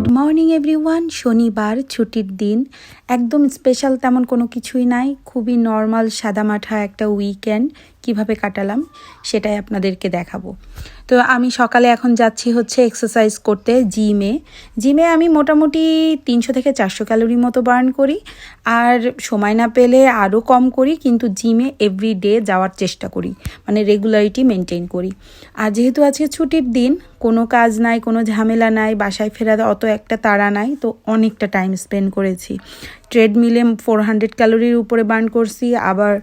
Good morning everyone শনিবার, ছুটির দিন। একদম স্পেশাল তেমন কোনো কিছুই নাই। খুবই নর্মাল সাদামাঠা একটা উইকেন্ড কীভাবে কাটালাম সেটাই আপনাদেরকে দেখাবো। তো আমি সকালে এখন যাচ্ছি হচ্ছে এক্সারসাইজ করতে জিমে জিমে আমি মোটামুটি তিনশো থেকে চারশো ক্যালোরি মতো বার্ন করি আর সময় না পেলে আরও কম করি কিন্তু জিমে এভরি ডে যাওয়ার চেষ্টা করি মানে রেগুলারিটি মেনটেন করি। আর যেহেতু আজকে ছুটির দিন, কোনো কাজ নাই, কোনো ঝামেলা নাই, বাসায় ফেরার অত একটা তাড়া নাই, তো অনেকটা টাইম স্পেন্ড করেছি। ট্রেডমিলে ফোর হান্ড্রেড ক্যালোরির উপরে বার্ন করছি, আবার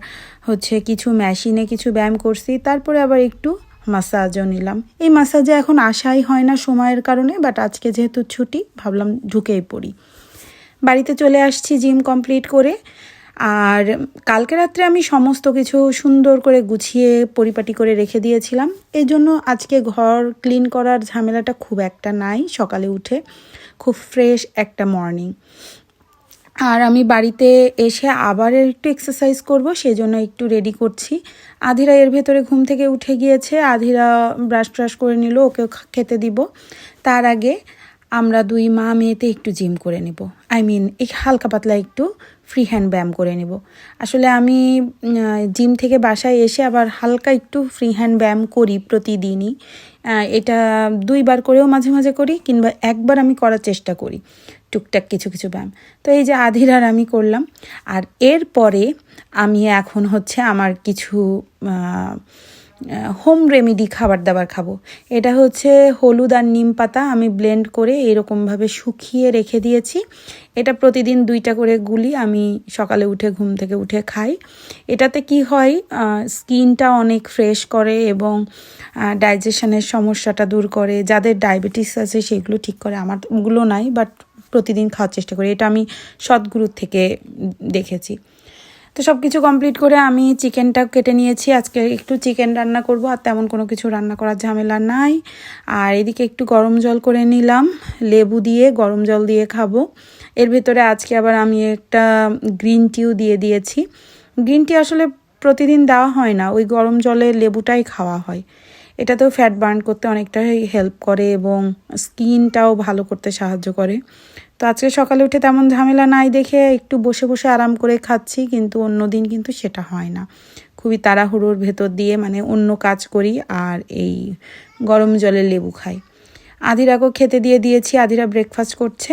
হচ্ছে কিছু মেশিনে কিছু ব্যায়াম করছি, তারপরে আবার একটু মাসাজও নিলাম। এই মাসাজে এখন আসাই হয় না সময়ের কারণে বাট আজকে যেহেতু ছুটি, ভাবলাম ঢুকেই পড়ি। বাড়িতে চলে আসছি জিম কমপ্লিট করে, আর কালকে রাত্রে আমি সমস্ত কিছু সুন্দর করে গুছিয়ে পরিপাটি করে রেখে দিয়েছিলাম। এই জন্য আজকে ঘর ক্লিন করার ঝামেলাটা খুব একটা নাই, সকালে উঠে খুব ফ্রেশ একটা মর্নিং আর আমি বাড়িতে এসে আবার একটু এক্সারসাইজ করব সেই জন্য একটু রেডি করছি। আধিরা এর ভেতরে ঘুম থেকে উঠে গিয়েছে, আধিরা ব্রাশ ট্রাশ করে নিল ওকে খেতে দিব। তার আগে আমরা দুই মা মেয়েতে একটু জিম করে নেব। আই মিন এই হালকা পাতলা একটু ফ্রি হ্যান্ড ব্যায়াম করে নেব। আসলে আমি জিম থেকে বাসায় এসে আবার হালকা একটু ফ্রি হ্যান্ড ব্যায়াম করি প্রতিদিনই। এটা দুইবার করেও মাঝে মাঝে করি কিংবা একবার আমি করার চেষ্টা করি, টুকটাক কিছু কিছু ব্যায়াম। তো এই যে আধির আর আমি করলাম। আর এরপরে আমি এখন হচ্ছে আমার কিছু হোম রেমিডি খাবার দাবার খাব। এটা হচ্ছে হলুদ আর নিম পাতা আমি ব্লেন্ড করে এরকমভাবে শুকিয়ে রেখে দিয়েছি। এটা প্রতিদিন দুইটা করে গুলি আমি সকালে উঠে ঘুম থেকে উঠে খাই। এটাতে কি হয় স্কিনটা অনেক ফ্রেশ করে এবং ডাইজেশনের সমস্যাটা দূর করে। যাদের ডায়াবেটিস আছে সেগুলো ঠিক করে। আমার ওগুলো নাই বাট প্রতিদিন খাওয়ার চেষ্টা করি। এটা আমি সদ্গুরুর থেকে দেখেছি। তো সব কিছু কমপ্লিট করে আমি চিকেনটা কেটে নিয়েছি। আজকে একটু চিকেন রান্না করব, আর তেমন কোনো কিছু রান্না করার ঝামেলা নাই। আর এদিকে একটু গরম জল করে নিলাম, লেবু দিয়ে, গরম জল দিয়ে খাব। এর ভেতরে আজকে আবার আমি একটা গ্রিন টিও দিয়ে দিয়েছি। গ্রিন টি আসলে প্রতিদিন দেওয়া হয় না, ওই গরম জলে লেবুটাই খাওয়া হয়। এটাতেও ফ্যাট বার্ন করতে অনেকটাই হেল্প করে এবং স্কিনটাও ভালো করতে সাহায্য করে। তো আজকে সকালে উঠে তেমন ঝামেলা নাই দেখে একটু বসে বসে আরাম করে খাচ্ছি, কিন্তু অন্য দিন কিন্তু সেটা হয় না। খুবই তাড়াহুড়োর ভেতর দিয়ে মানে অন্য কাজ করি আর এই গরম জলে লেবু খাই। আধিরাকেও খেতে দিয়ে দিয়েছি আধিরা ব্রেকফাস্ট করছে।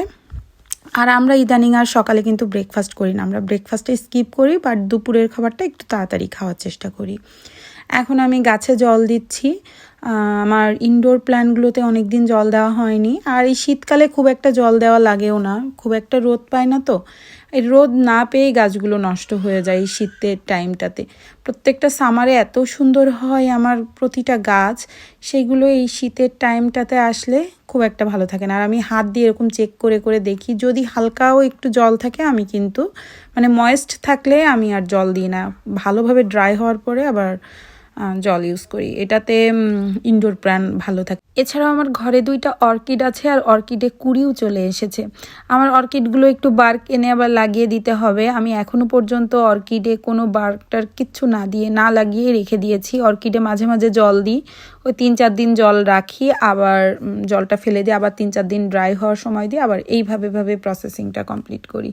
আর আমরা ইদানিং আর সকালে কিন্তু ব্রেকফাস্ট করি না। আমরা ব্রেকফাস্টে স্কিপ করি বাট দুপুরের খাবারটা একটু তাড়াতাড়ি খাওয়ার চেষ্টা করি। এখন আমি গাছে জল দিচ্ছি। আমার ইনডোর প্ল্যান্টগুলোতে অনেক দিন জল দেওয়া হয়নি। আর এই শীতকালে খুব একটা জল দেওয়া লাগেও না। খুব একটা রোদ পায় না তো। এই রোদ না পেয়েই গাছগুলো নষ্ট হয়ে যায় এই শীতের টাইমটাতে প্রত্যেকটা সামারে এত সুন্দর হয় আমার প্রতিটা গাছ। সেগুলো এই শীতের টাইমটাতে আসলে খুব একটা ভালো থাকে না। আর আমি হাত দিয়ে এরকম চেক করে করে দেখি। যদি হালকাও একটু জল থাকে, আমি কিন্তু মানে ময়েস্ট থাকলে আমি আর জল দিই না। ভালোভাবে ড্রাই হওয়ার পরে আবার জল ইউজ করি। এটাতে ইনডোর প্ল্যান ভালো থাকে। এছাড়াও আমার ঘরে দুইটা অর্কিড আছে আর অর্কিডে কুড়িও চলে এসেছে। আমার অর্কিডগুলো একটু বার্ক এনে আবার লাগিয়ে দিতে হবে। আমি এখনও পর্যন্ত অর্কিডে কোনো বার্কটার কিচ্ছু না দিয়ে, না লাগিয়ে রেখে দিয়েছি। অর্কিডে মাঝে মাঝে জল দিই। ওই তিন চার দিন জল রাখি, আবার জলটা ফেলে দিই আবার তিন চার দিন ড্রাই হওয়ার সময় দিই আবার এইভাবে ভাবে প্রসেসিংটা কমপ্লিট করি।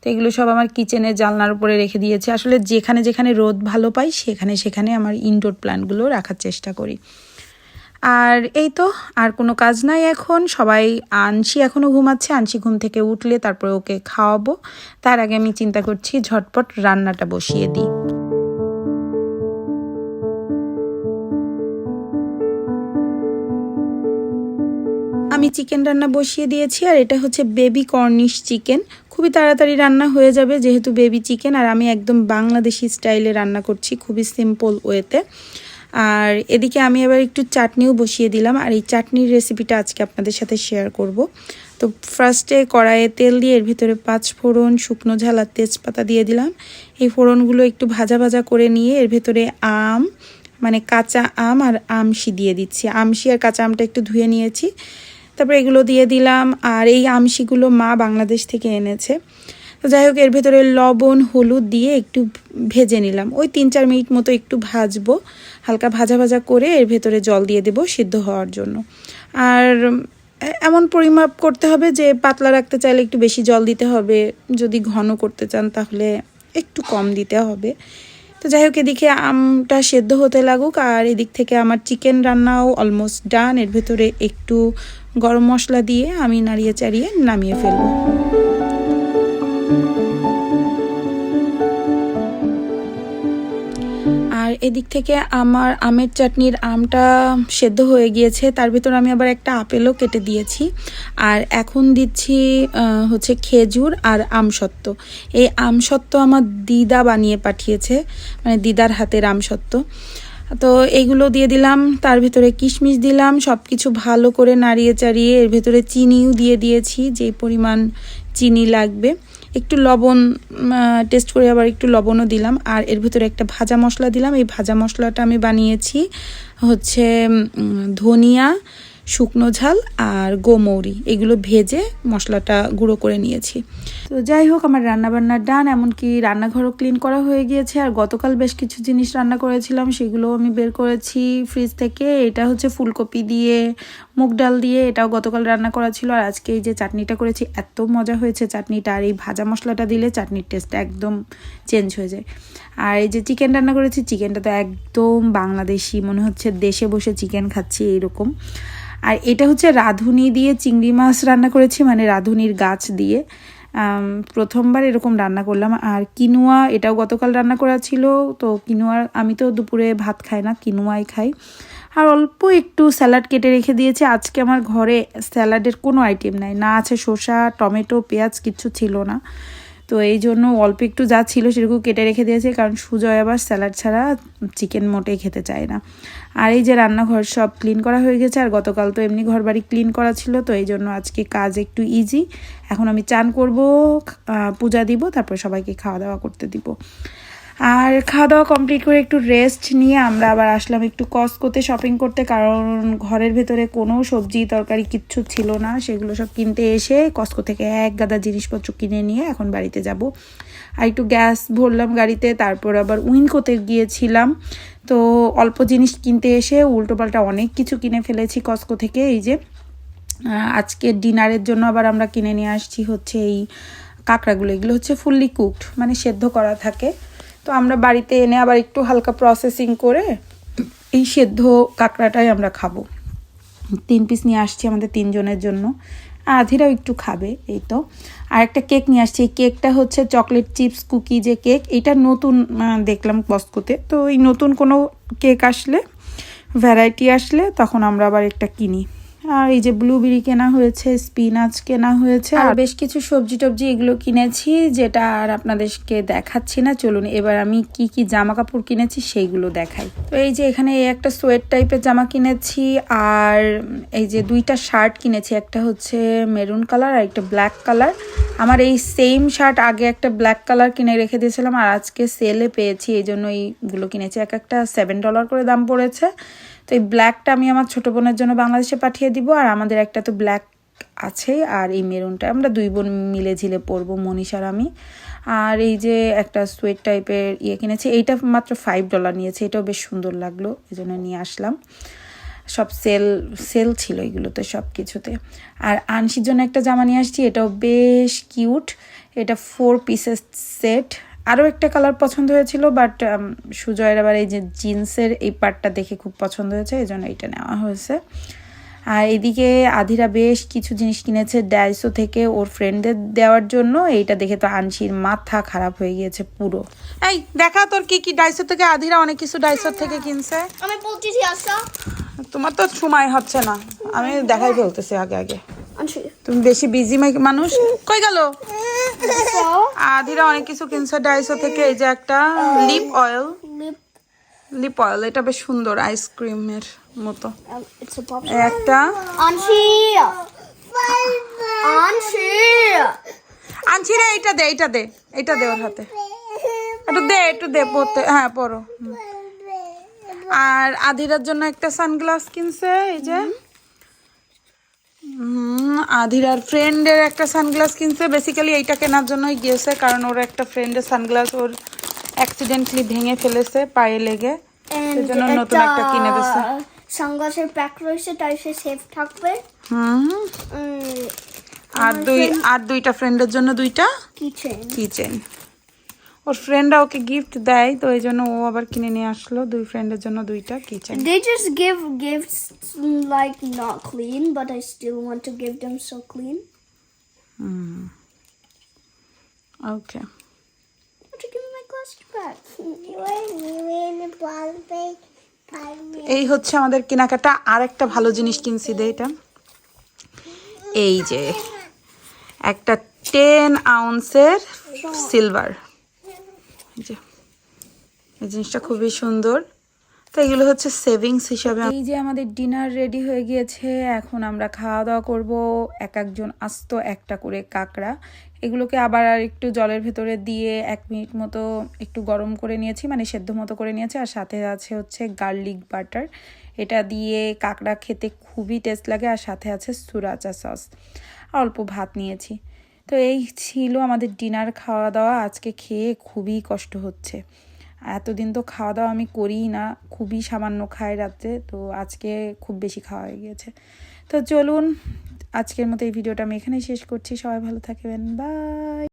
তো এগুলো সব আমার কিচেনের জানলার উপরে রেখে দিয়েছে। আসলে যেখানে যেখানে রোদ ভালো পাই, সেখানে সেখানে আমার ইনডোর প্ল্যান্টগুলো রাখার চেষ্টা করি। আর এই তো, আর কোনো কাজ নাই এখন। সবাই আনসি এখনও ঘুমাচ্ছে আনসি ঘুম থেকে উঠলে তারপরে ওকে খাওয়াবো। তার আগে আমি চিন্তা করছি ঝটপট রান্নাটা বসিয়ে দিই। আমি চিকেন রান্না বসিয়ে দিয়েছি আর এটা হচ্ছে বেবি কর্নিশ চিকেন। খুবই তাড়াতাড়ি রান্না হয়ে যাবে যেহেতু বেবি চিকেন আর আমি একদম বাংলাদেশি স্টাইলে রান্না করছি খুবই সিম্পল ওয়েতে। আর এদিকে আমি আবার একটু চাটনিও বসিয়ে দিলাম আর এই চাটনির রেসিপিটা আজকে আপনাদের সাথে শেয়ার করব। তো ফার্স্টে কড়াইয়ে তেল দিয়ে এর ভিতরে পাঁচ ফোড়ন, শুকনো ঝাল আর তেজপাতা দিয়ে দিলাম। এই ফোড়নগুলো একটু ভাজা ভাজা করে নিয়ে এর ভেতরে আম মানে কাঁচা আম আর আমশি দিয়ে দিচ্ছি। আমশি আর কাঁচা আমটা একটু ধুয়ে নিয়েছি। তারপরে এগুলো দিয়ে দিলাম আর এই আমশিগুলো মা বাংলাদেশ থেকে এনেছে। তো যাই হোক, এর ভেতরে লবণ, হলুদ দিয়ে একটু ভেজে নিলাম। ওই তিন চার মিনিট মতো একটু ভাজবো। হালকা ভাজা ভাজা করে এর ভেতরে জল দিয়ে দেবো সিদ্ধ হওয়ার জন্য। আর এমন পরিমাপ করতে হবে যে পাতলা রাখতে চাইলে একটু বেশি জল দিতে হবে। যদি ঘন করতে চান তাহলে একটু কম দিতে হবে। তো যাই হোক, এদিকে আমটা সেদ্ধ হতে লাগুক, আর এদিক থেকে আমার চিকেন রান্নাও অলমোস্ট ডান এর ভেতরে একটু গরম মশলা দিয়ে আমি নাড়িয়ে চাড়িয়ে নামিয়ে ফেলব। এদিক থেকে আমার আমের চাটনির আমটা সেদ্ধ হয়ে গিয়েছে। তার ভিতর আমি আবার একটা আপেলও কেটে দিয়েছি। আর এখন দিচ্ছি হচ্ছে খেজুর আর আমসত্ত্ব। এই আমসত্ত্ব আমার দিদা বানিয়ে পাঠিয়েছে মানে দিদার হাতের আমসত্ত্ব। তো এইগুলো দিয়ে দিলাম, তার ভিতরে কিশমিশ দিলাম সব কিছু ভালো করে নাড়িয়ে চাড়িয়ে এর ভেতরে চিনিও দিয়ে দিয়েছি, যে পরিমাণ চিনি লাগবে। একটু লবণ টেস্ট করে আবার একটু লবণও দিলাম। আর এর ভিতরে একটা ভাজা মশলা দিলাম। এই ভাজা মশলাটা আমি বানিয়েছি হচ্ছে ধনিয়া শুকনো ঝাল আর গোমৌরি। এগুলো ভেজে মশলাটা গুঁড়ো করে নিয়েছি। তো যাই হোক, আমার রান্নাবান্না ডান, এমনকি রান্নাঘরও ক্লিন করা হয়ে গিয়েছে। আর গতকাল বেশ কিছু জিনিস রান্না করেছিলাম সেগুলো আমি বের করেছি ফ্রিজ থেকে। এটা হচ্ছে ফুলকপি দিয়ে, মুগ ডাল দিয়ে, এটাও গতকাল রান্না করা ছিল। আর আজকে এই যে চাটনিটা করেছি, এত মজা হয়েছে চাটনিটা। আর এই ভাজা মশলাটা দিলে চাটনির টেস্ট একদম চেঞ্জ হয়ে যায়। আর এই যে চিকেন রান্না করেছি চিকেনটা তো একদম বাংলাদেশি, মনে হচ্ছে দেশে বসে চিকেন খাচ্ছি এরকম আর এটা হচ্ছে রাঁধুনি দিয়ে চিংড়ি মাছ রান্না করেছি মানে রাঁধুনির গাছ দিয়ে। প্রথমবার এরকম রান্না করলাম। আর কিনুয়া, এটাও গতকাল রান্না করা ছিল। তো কিনুয়া, আমি তো দুপুরে ভাত খাই না, কিনুয়াই খাই। আর অল্প একটু স্যালাড কেটে রেখে দিয়েছি। আজকে আমার ঘরে স্যালাডের কোনো আইটেম নাই। না আছে শসা, টমেটো, পেঁয়াজ, কিচ্ছু ছিল না। তো এই জন্য অল্প একটু যা ছিল সেরকম কেটে রেখে দিয়েছে, কারণ সুজয় আবার স্যালাড ছাড়া চিকেন মোটেই খেতে চায় না। আর এই যে রান্নাঘর সব ক্লিন করা হয়ে গেছে, আর গতকাল তো এমনি ঘর বাড়ি ক্লিন করা ছিল, তো এই জন্য আজকে কাজ একটু ইজি এখন আমি চান করব পূজা দিব, তারপর সবাইকে খাওয়া দাওয়া করতে দিব। আর খাওয়া দাওয়া কমপ্লিট করে একটু রেস্ট নিয়ে আমরা আবার আসলাম একটু কস্কোতে শপিং করতে, কারণ ঘরের ভেতরে কোনো সবজি, তরকারি কিচ্ছু ছিল না। সেগুলো সব কিনতে এসে কস্কো থেকে এক গাদা জিনিসপত্র কিনে নিয়ে এখন বাড়িতে যাব। আর একটু গ্যাস ভরলাম গাড়িতে, তারপর আবার উইনকোতে গিয়েছিলাম। তো অল্প জিনিস কিনতে এসে উল্টোপাল্টা অনেক কিছু কিনে ফেলেছি কস্কো থেকে, এই যে আজকে ডিনারের জন্য আবার আমরা কিনে নিয়ে আসছি হচ্ছে এই কাঁকড়াগুলো। এগুলো হচ্ছে ফুললি কুকড মানে সেদ্ধ করা থাকে। তো আমরা বাড়িতে এনে আবার একটু হালকা প্রসেসিং করে এই সেদ্ধ কাঁকড়াটাই আমরা খাব। তিন পিস নিয়ে আসছি আমাদের তিনজনের জন্য। আধিরাও একটু খাবে, এই তো। আর একটা কেক নিয়ে আসছি। এই কেকটা হচ্ছে চকলেট চিপস কুকি যে কেক এটা নতুন দেখলাম বস্কোতে তো এই নতুন কোনো কেক আসলে ভ্যারাইটি আসলে, তখন আমরা আবার একটা কিনি। আর এই যে ব্লুবেরি কেনা হয়েছে স্পিনাচ কেনা হয়েছে আর বেশ কিছু সবজি টবজি এগুলো কিনেছি যেটা আর আপনাদেরকে দেখাচ্ছি না চলুন এবার আমি কি কি জামা কাপড় কিনেছি সেইগুলো দেখাই। তো এই যে এখানে এই একটা সোয়েট টাইপের জামা কিনেছি আর এই যে দুইটা শার্ট কিনেছি একটা হচ্ছে মেরুন কালার আর একটা ব্ল্যাক কালার আমার এই সেম শার্ট আগে একটা ব্ল্যাক কালার কিনে রেখে দিয়েছিলাম আর আজকে সেলে পেয়েছি এই জন্য এইগুলো কিনেছি। এক একটা সেভেন ডলার করে দাম পড়েছে। তো এই ব্ল্যাকটা আমি আমার ছোটো বোনের জন্য বাংলাদেশে পাঠিয়ে দিব, আর আমাদের একটা তো ব্ল্যাক আছে, আর এই মেরুনটা আমরা দুই বোন মিলে ঝিলে পরবো মনীষার আমি। আর এই যে একটা সোয়েট টাইপের ইয়ে কিনেছি, এইটা মাত্র ফাইভ ডলার নিয়েছে, এটাও বেশ সুন্দর লাগল, এই জন্য নিয়ে আসলাম। সব সেল সেল ছিল এগুলোতে সব কিছুতে। আর আনসির জন্য একটা জামা নিয়ে আসছি, এটাও বেশ কিউট এটা ফোর পিসেস সেট আরও একটা কালার পছন্দ হয়েছিল বাট সুজয়ের আবার এই যে জিন্সের এই পার্টটা দেখে খুব পছন্দ হয়েছে এই জন্য এটা নেওয়া হয়েছে। আর এদিকে আধিরা বেশ কিছু জিনিস কিনেছে ডাইসো থেকে ওর ফ্রেন্ডদের দেওয়ার জন্য এইটা দেখে তো আনসির মাথা খারাপ হয়ে গিয়েছে পুরো। এই দেখা তোর কি কি ডাইসো থেকে আধিরা অনেক কিছু ডাইসো থেকে কিনছে। আমি বলতেছি আসা। তোমার তো সময় হচ্ছে না আমি দেখাই ফেলতেছি আগে আগে। আনছি তুমি বেশি বিজি মানুষ? কই গেল? আধিরা অনেক কিছু কিনছে ডাইসো থেকে এই যে একটা লিপ অয়েল লিপ অয়েল এটা বেশ সুন্দর আইসক্রিমের মতো। এই একটা। আনছি আনছি আনছি রে এইটা দে এইটা দে এইটা দে ওর হাতে। একটু দে একটু দে পড়তে হ্যাঁ পড়ো। আর আধিরার জন্য একটা সানগ্লাস কিনছে এই যে। আধিরার ফ্রেন্ডের একটা সানগ্লাস কিনছে। বেসিক্যালি এইটা কেনার জন্যই গিয়েছে কারণ ওর একটা ফ্রেন্ডের সানগ্লাস ওর অ্যাক্সিডেন্টলি ভেঙে ফেলেছে পায়ে লেগে। সেজন্য নতুন একটা কিনে দিছে। সানগ্লাসের প্যাক রয়েছে তাই সে সেফ থাকবে। হুম। আর দুই আর দুইটা ফ্রেন্ডের জন্য দুইটা কিচেন কিচেন ওর ফ্রেন্ডরা ওকে গিফট দেয় তো এই জন্য ও আবার কিনে নিয়ে আসলো। দুই ফ্রেন্ডের জন্য দুইটা kitchen they just give gifts like not clean but I still want to give them so clean okay এই হচ্ছে আমাদের কেনাকাটা। আর একটা ভালো জিনিস কিনছি দে এটা। এই যে একটা টেন আউন্সের সিলভার যে, এই জিনিসটা খুবই সুন্দর। তো এগুলো হচ্ছে সেভিংস হিসাবে এই যে আমাদের ডিনার রেডি হয়ে গিয়েছে, এখন আমরা খাওয়া দাওয়া করব। এক একজন আস্ত একটা করে কাঁকড়া। এগুলোকে আবার আর একটু জলের ভেতরে দিয়ে এক মিনিট মতো একটু গরম করে নিয়েছি মানে সেদ্ধ মতো করে নিয়েছি। আর সাথে আছে হচ্ছে গার্লিক বাটার এটা দিয়ে কাঁকড়া খেতে খুবই টেস্ট লাগে, আর সাথে আছে সুরাচা সস অল্প ভাত নিয়েছি। তো এই ছিল আমাদের ডিনার খাওয়া দাওয়া আজকে খেয়ে খুবই কষ্ট হচ্ছে। এতদিন তো খাওয়া দাওয়া আমি করিই না, খুবই সামান্য খাই রাতে, তো আজকে খুব বেশি খাওয়া হয়ে গিয়েছে তো চলুন, আজকের মতো এই ভিডিওটা আমি এখানেই শেষ করছি। সবাই ভালো থাকবেন। বাই